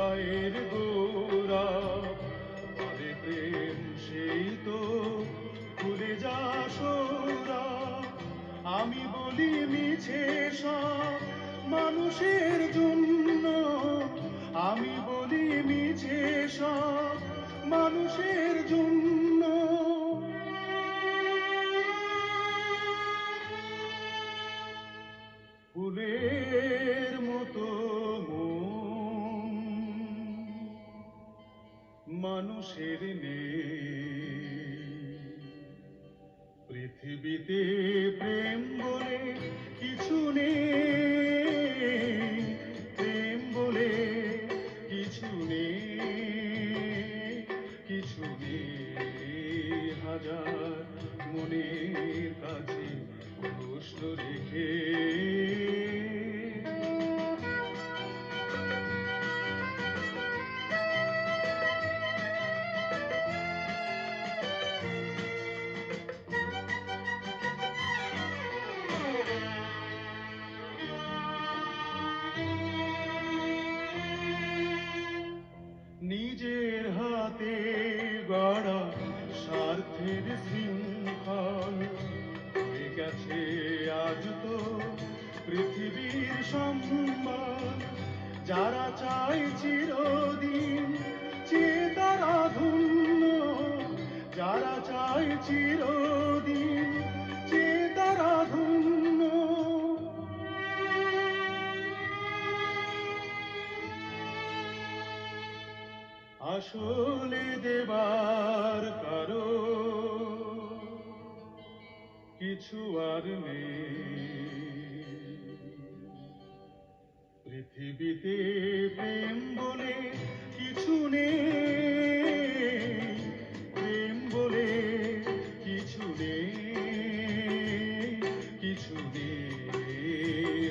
হৃদয়ের গোরা আরে প্রেম সেই তো যা সোরা। আমি বলি মিছে মানুষের জন্য। আমি বলি মিছে মানুষের জন্য। মানুষের নেই। পৃথিবীতে প্রেম বলে কিছু নেই। প্রেম বলে কিছু নেই। কিছু নেই হাজার মনের কাছে প্রশ্ন রেখে স্বার্থের শৃঙ্খল হয়ে গেছে আজ তো পৃথিবীর সম্মান যারা চায় চিরদিন চেতারা তারা ধন্য যারা চায় চিরদিন আসলে দেবার কারও কিছু আর নেই। পৃথিবীতে প্রেম বলে কিছু নেই, প্রেম বলে কিছু নেই কিছু নেই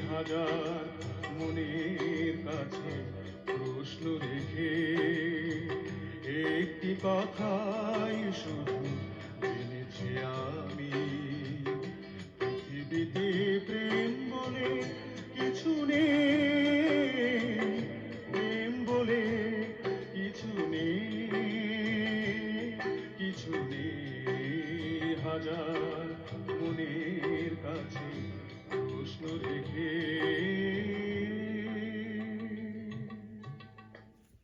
হাজার মনের কাছে। কথাই শুধু জেনেছি আমি।